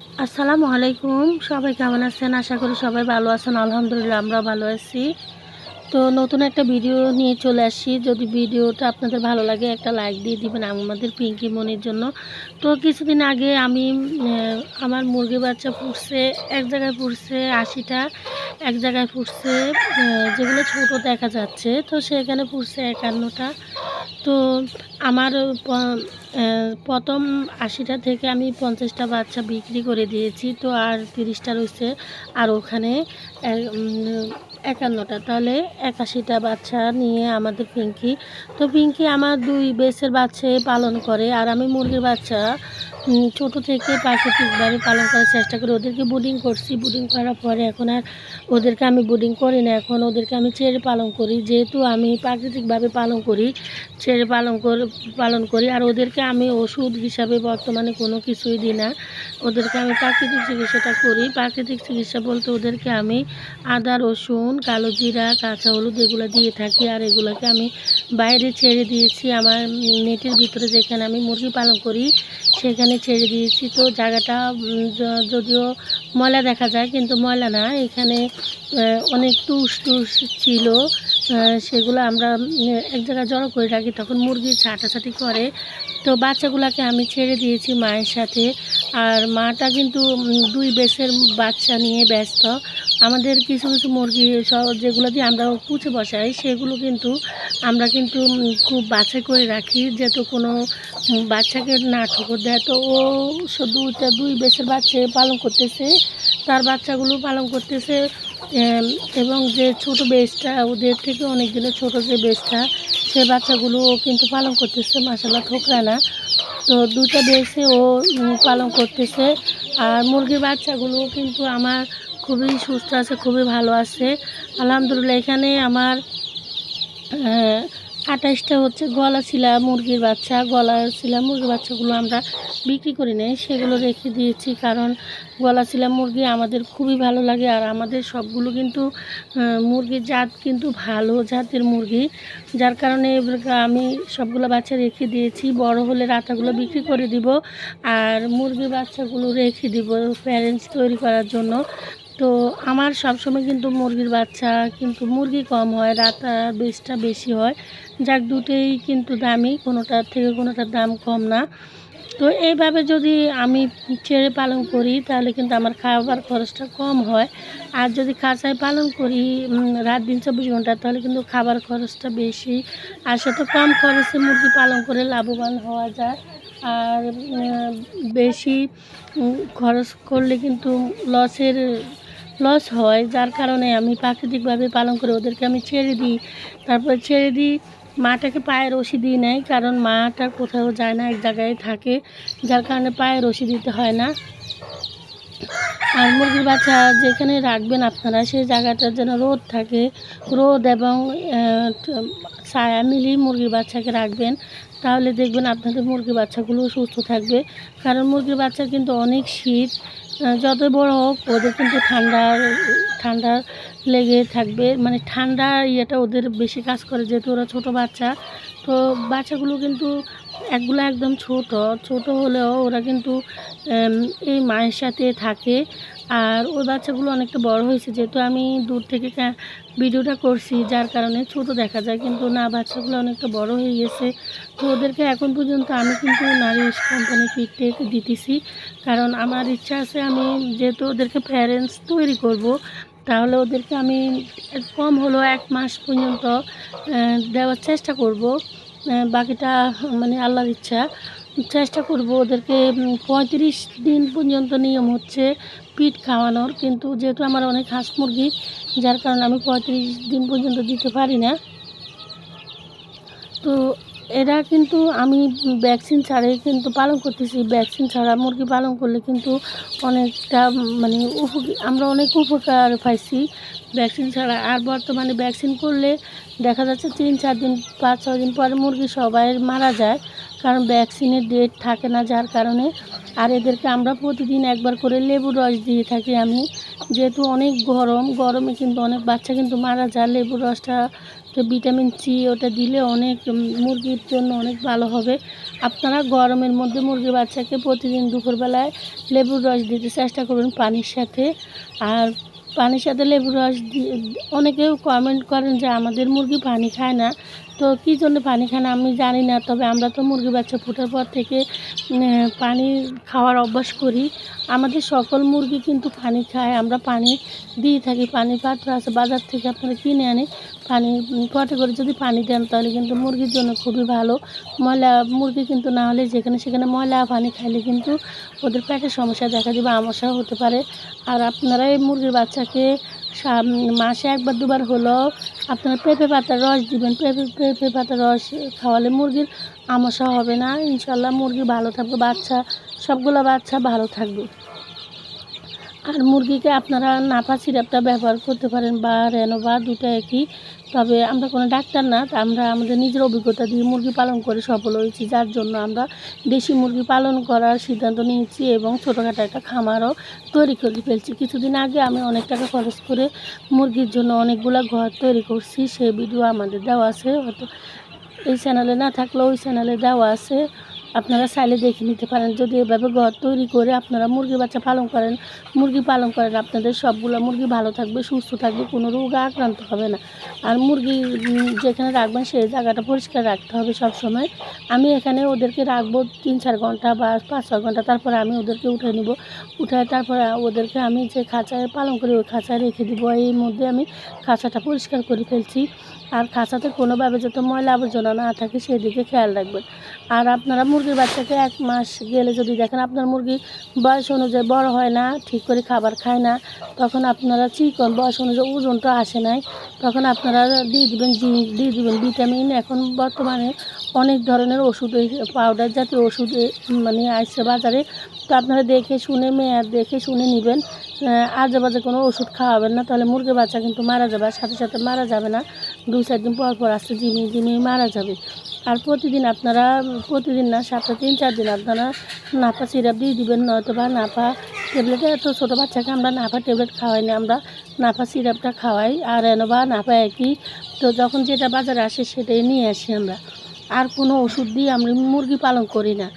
আসসালামু আলাইকুম। সবাই কেমন আছেন? আশা করি সবাই ভালো আছেন। আলহামদুলিল্লাহ আমরা ভালো আছি। তো নতুন একটা ভিডিও নিয়ে চলে আসি। যদি ভিডিওটা আপনাদের ভালো লাগে, একটা লাইক দিয়ে দিবেন আমাদের পিঙ্কি মনির জন্য। তো কিছুদিন আগে আমি আমার মুরগি বাচ্চা ফুটছে এক জায়গায় ফুটছে আশিটা, এক জায়গায় ফুটছে যেগুলো ছোট দেখা যাচ্ছে। তো সেখানে ফুটছে একান্নটা। তো আমার প্রথম আশিটা থেকে আমি পঞ্চাশটা বাচ্চা বিক্রি করে দিয়েছি, তো আর তিরিশটা রয়েছে। আর ওখানে একান্নটা। তাহলে একাশিটা বাচ্চা নিয়ে আমাদের পিঙ্কি। তো পিঙ্কি আমার দুই বেসের বাচ্চা পালন করে আর আমি মুরগির বাচ্চা ছোট থেকে প্রাকৃতিকভাবে পালন করার চেষ্টা করি। ওদেরকে বুডিং করছি। বুডিং করার পরে এখন আর ওদেরকে আমি বুডিং করি না। এখন ওদেরকে আমি ছেড়ে পালন করি। যেহেতু আমি প্রাকৃতিকভাবে পালন করি, ছেড়ে পালন করে, পালন করি আর ওদেরকে আমি ওষুধ হিসাবে বর্তমানে কোনো কিছুই দিই না। ওদেরকে আমি প্রাকৃতিক চিকিৎসাটা করি। প্রাকৃতিক চিকিৎসা বলতে ওদেরকে আমি আদা, রসুন কালো জিরা, কাঁচা হলুদ এগুলো দিয়ে থাকি। আর এগুলোকে আমি বাইরে ছেড়ে দিয়েছি। আমার নেটের ভিতরে যেখানে আমি মুরগি পালন করি, সেখানে ছেড়ে দিয়েছি। তো জায়গাটা যদিও ময়লা দেখা যায়, কিন্তু ময়লা না। এখানে অনেক টুস টুস ছিল। সেগুলো আমরা এক জায়গায় জড়ো করে রাখি, তখন মুরগি ছাটাছাটি করে। তো বাচ্চাগুলোকে আমি ছেড়ে দিয়েছি মায়ের সাথে। আর মাটা কিন্তু দুই বেশের বাচ্চা নিয়ে ব্যস্ত। আমাদের কিছু কিছু মুরগি যেগুলো দিয়ে আমরা কুচে বসাই, সেগুলো কিন্তু আমরা কিন্তু খুব বাছাই করে রাখি যাতে কোনো বাচ্চাকে না ঠোকর দেয়। তো ও দুইটা, দুই বেশের বাচ্চা পালন করতেছে, তার বাচ্চাগুলো পালন করতেছে। এবং যে ছোট বেসটা ওদের থেকে অনেকগুলো ছোট যে বেসটা সে বাচ্চাগুলো কিন্তু পালন করতেছে মাসাল্লাহ ঠোকরা না তো দুটা বেসে ও পালন করতেছে। আর মুরগির বাচ্চাগুলো কিন্তু আমার খুবই সুস্থ আছে, খুবই ভালো আছে। আলহামদুলিল্লাহ, এখানে আমার আঠাশটা হচ্ছে গলা ছিলা মুরগির বাচ্চা, গলা ছিলা মুরগির বাচ্চাগুলো আমরা বিক্রি করি নাই, সেগুলো রেখে দিয়েছি কারণ গলা ছিলা মুরগি আমাদের খুবই ভালো লাগে আর আমাদের সবগুলো কিন্তু মুরগির জাত কিন্তু ভালো জাতের মুরগি। যার কারণে আমি সবগুলো বাচ্চা রেখে দিয়েছি, বড় হলে রাতাগুলো বিক্রি করে দিব আর মুরগির বাচ্চাগুলো রেখে দিব প্যারেন্টস তৈরি করার জন্য। তো আমার সবসময় কিন্তু মুরগির বাচ্চা, কিন্তু মুরগি কম হয় রাতা বেশটা বেশি হয়। যাক, দুটোই কিন্তু দামি, কোনোটার থেকে কোনোটার দাম কম না। তো এইভাবে যদি আমি ছেড়ে পালন করি, তাহলে কিন্তু আমার খাবার খরচটা কম হয়। আর যদি খাঁচায় পালন করি রাত দিন চব্বিশ ঘণ্টা, তাহলে কিন্তু খাবার খরচটা বেশি। আর সে তো কম খরচে মুরগি পালন করে লাভবান হওয়া যায়। আর বেশি খরচ করলে কিন্তু লসের লস হয়, যার কারণে আমি প্রাকৃতিকভাবে পালন করে ওদেরকে আমি ছেড়ে দিই। তারপর ছেড়ে দিই, মাটাকে পায়ে রশি দিই নাই, কারণ মাটা কোথাও যায় না, এক জায়গায় থাকে, যার কারণে পায়ে রশি দিতে হয় না। আর মুরগির বাচ্চা যেখানে রাখবেন আপনারা, সেই জায়গাটা যেন রোদ থাকে, রোদ এবং ছায়া মিলিয়ে মুরগির বাচ্চাকে রাখবেন। তাহলে দেখবেন আপনাদের মুরগির বাচ্চাগুলোও সুস্থ থাকবে। কারণ মুরগির বাচ্চা কিন্তু অনেক শীত যত বড় হোক ওদের কিন্তু ঠান্ডার ঠান্ডা লেগে থাকবে। মানে ঠান্ডা ইয়েটা ওদের বেশি কাজ করে, যেহেতু ওরা ছোটো বাচ্চা। তো বাচ্চাগুলো কিন্তু একগুলো একদম ছোট ছোট হলেও ওরা কিন্তু এই মায়ের সাথে থাকে। আর ওই বাচ্চাগুলো অনেকটা বড় হয়েছে, যেহেতু আমি দূর থেকে ভিডিওটা করছি, যার কারণে ছোট দেখা যায়, কিন্তু না, বাচ্চাগুলো অনেকটা বড় হয়ে গেছে। তো ওদেরকে এখন পর্যন্ত আমি কিন্তু নারিশ কোম্পানি ফিডটেক দিতেছি। কারণ আমার ইচ্ছা আছে আমি যেহেতু ওদেরকে প্যারেন্টস তৈরি করব, তাহলে ওদেরকে আমি কম হলো এক মাস পর্যন্ত দেওয়ার চেষ্টা করব। বাকিটা মানে আল্লাহর ইচ্ছা। চেষ্টা করব ওদেরকে পঁয়ত্রিশ দিন পর্যন্ত নিয়ম হচ্ছে পিট খাওয়ানোর। কিন্তু যেহেতু আমার অনেক হাঁস মুরগি, যার কারণে আমি পঁয়ত্রিশ দিন পর্যন্ত দিতে পারি না। তো এরা কিন্তু আমি ভ্যাকসিন ছাড়াই কিন্তু পালন করতেছি। ভ্যাকসিন ছাড়া মুরগি পালন করলে কিন্তু অনেকটা মানে আমরা অনেক উপকার পাইছি। ভ্যাকসিন ছাড়া আর বর্তমানে ভ্যাকসিন করলে দেখা যাচ্ছে তিন, চার দিন, পাঁচ, ছয় দিন পরে মুরগি সবাই মারা যায়। কারণ ভ্যাকসিনের ডেট থাকে না যার কারণে। আর এদেরকে আমরা প্রতিদিন একবার করে লেবুর রস দিয়ে থাকি আমি। যেহেতু অনেক গরম, গরমে কিন্তু অনেক বাচ্চা কিন্তু মারা যায়। লেবুর রসটা তো ভিটামিন সি ওটা দিলে অনেক মুরগির জন্য অনেক ভালো হবে। আপনারা গরমের মধ্যে মুরগির বাচ্চাকে প্রতিদিন দুপুরবেলায় লেবুর রস দিতে চেষ্টা করুন পানির সাথে। আর পানির সাথে লেবুর রস দিয়ে, অনেকেও কমেন্ট করেন যে আমাদের মুরগি পানি খায় না। তো কী জন্য পানি খায় না আমি জানি না, তবে আমরা তো মুরগি বাচ্চা ফুটার পর থেকে পানি খাওয়ার অভ্যাস করি। আমাদের সকল মুরগি কিন্তু পানি খায়, আমরা পানি দিয়ে থাকি। পানি পাত্র আছে বাজার থেকে আপনারা কিনে আনি পানি, পটে করে যদি পানি দেন তাহলে কিন্তু মুরগির জন্য খুবই ভালো। ময়লা, মুরগি কিন্তু না হলে যেখানে সেখানে ময়লা পানি খাইলে কিন্তু ওদের পেটের সমস্যা দেখা দেবে আমসাও হতে পারে। আর আপনারা এই মুরগির বাচ্চাকে মাসে একবার, দুবার হলো আপনারা পেঁপে পাতার রস দিবেন। পেঁপে পেঁপে পাতার রস খাওয়ালে মুরগির আমসা হবে না। ইনশাল্লাহ মুরগি ভালো থাকবে, বাচ্চা, সবগুলো বাচ্চা ভালো থাকবে। আর মুরগিকে আপনারা নাপা সিরাপটা ব্যবহার করতে পারেন বা রেনোভা দুটো একই। তবে আমরা কোনো ডাক্তার না, তা আমরা আমাদের নিজের অভিজ্ঞতা দিয়ে মুরগি পালন করে, সফল হয়েছি। যার জন্য আমরা দেশি মুরগি পালন করার সিদ্ধান্ত নিয়েছি এবং ছোটোখাটো একটা খামারও তৈরি করে ফেলছি। কিছুদিন আগে আমি অনেক টাকা খরচ করে মুরগির জন্য অনেকগুলো ঘর তৈরি করছি সেই ভিডিও আমাদের দেওয়া আছে, হয়তো এই চ্যানেলে না থাকলেও ওই চ্যানেলে দেওয়া আছে। আপনারা চাইলে দেখে নিতে পারেন। যদি এভাবে ঘর তৈরি করে আপনারা মুরগি বাচ্চা পালন করেন, মুরগি পালন করেন, আপনাদের সবগুলো মুরগি ভালো থাকবে, সুস্থ থাকবে, কোনো রোগ আক্রান্ত হবে না। আর মুরগি যেখানে রাখবেন সেই জায়গাটা পরিষ্কার রাখতে হবে সব সময় আমি এখানে ওদেরকে রাখব তিন চার ঘণ্টা বা পাঁচ ছয় ঘণ্টা, তারপরে আমি ওদেরকে উঠে নিব। উঠায় তারপরে ওদেরকে আমি যে খাঁচায় পালন করি, ওই খাঁচায় রেখে দিব। এর মধ্যে আমি খাঁচাটা পরিষ্কার করে ফেলছি। আর খাঁচাতে কোনোভাবে যাতে ময়লা আবর্জনা না থাকে, সেদিকে খেয়াল রাখবেন। আর আপনারা মুরগির বাচ্চাকে এক মাস গেলে যদি দেখেন আপনার মুরগি বয়স অনুযায়ী বড় হয় না, ঠিক করে খাবার খায় না, তখন আপনারা চিকন বয়স অনুযায়ী ওজনটা আসে নাই। তখন আপনারা দিয়ে দেবেন জিঙ্ক, দিয়ে দেবেন ভিটামিন। এখন বর্তমানে অনেক ধরনের ওষুধ পাউডার জাতীয় ওষুধ মানে আসছে বাজারে। তো আপনারা দেখে শুনে মেয়াদ দেখে শুনে নেবেন। আজে বাজে কোনো ওষুধ খাওয়াবেন না, তাহলে মুরগির বাচ্চা কিন্তু মারা যাবে আর সাথে সাথে মারা যাবে না। দুই চার দিন পর পর আসতে জিমিয়ে জিমিয়ে মারা যাবে। আর প্রতিদিন আপনারা, প্রতিদিন না, সপ্তাহে তিন চার দিন আপনারা নাপা সিরাপ দিয়ে দিবেন নয়তো বা নাপা ট্যাবলেটে এত ছোটো বাচ্চাকে আমরা নাফা ট্যাবলেট খাওয়াই না, আমরা নাফা সিরাপটা খাওয়াই। আর এনো বা নাপা একই, তো যখন যেটা বাজারে আসে সেটাই নিয়ে আসি আমরা। আর কোনো ওষুধ দিয়ে আমরা মুরগি পালন করি না।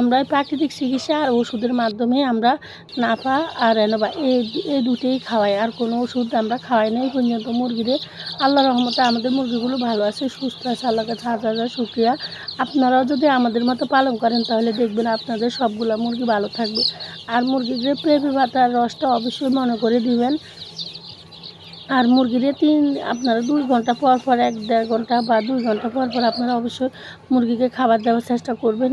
আমরা প্রাকৃতিক চিকিৎসা আর ওষুধের মাধ্যমে আমরা নাপা আর এনোবা এই এই দুটোই খাওয়াই। আর কোনো ওষুধ আমরা খাওয়াই না। এই পর্যন্ত মুরগিদের আল্লাহ রহমতে আমাদের মুরগিগুলো ভালো আছে, সুস্থ আছে। আল্লাহ কাছে হাজার হাজার শুক্রিয়া। আপনারাও যদি আমাদের মতো পালন করেন, তাহলে দেখবেন আপনাদের সবগুলো মুরগি ভালো থাকবে। আর মুরগিদের পেঁপে পাতার রসটা অবশ্যই মনে করে দিবেন। আর মুরগিরে তিন, আপনারা দুই ঘণ্টা পর পর এক দেড় ঘণ্টা বা দুই ঘণ্টা পর পর আপনারা অবশ্যই মুরগিকে খাবার দেওয়ার চেষ্টা করবেন।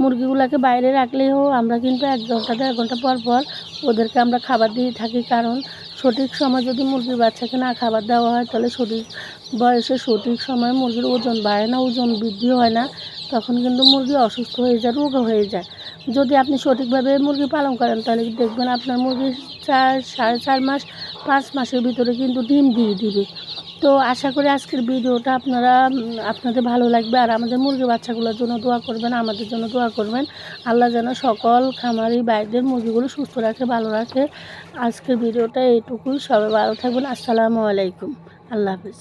মুরগিগুলোকে বাইরে রাখলেও আমরা কিন্তু এক ঘণ্টা, দেড় ঘণ্টা পর পর ওদেরকে আমরা খাবার দিয়ে থাকি। কারণ সঠিক সময় যদি মুরগির বাচ্চাকে না খাবার দেওয়া হয়, তাহলে সঠিক বয়সে সঠিক সময় মুরগির ওজন বাড়ে না, ওজন বৃদ্ধি হয় না। তখন কিন্তু মুরগি অসুস্থ হয়ে যায় রোগ হয়ে যায়। যদি আপনি সঠিকভাবে মুরগি পালন করেন, তাহলে দেখবেন আপনার মুরগি চার, সাড়ে চার মাস পাঁচ মাসের ভিতরে কিন্তু ডিম দিয়ে দিবে। তো আশা করি আজকের ভিডিওটা আপনারা আপনাদের ভালো লাগবে। আর আমাদের মুরগি বাচ্চাগুলোর জন্য দোয়া করবেন, আমাদের জন্য দোয়া করবেন। আল্লাহ যেন সকল খামারি বাইরের মুরগিগুলো সুস্থ রাখে, ভালো রাখে। আজকের ভিডিওটা এইটুকুই। সবাই ভালো থাকবেন। আসসালামু আলাইকুম। আল্লাহ হাফিজ।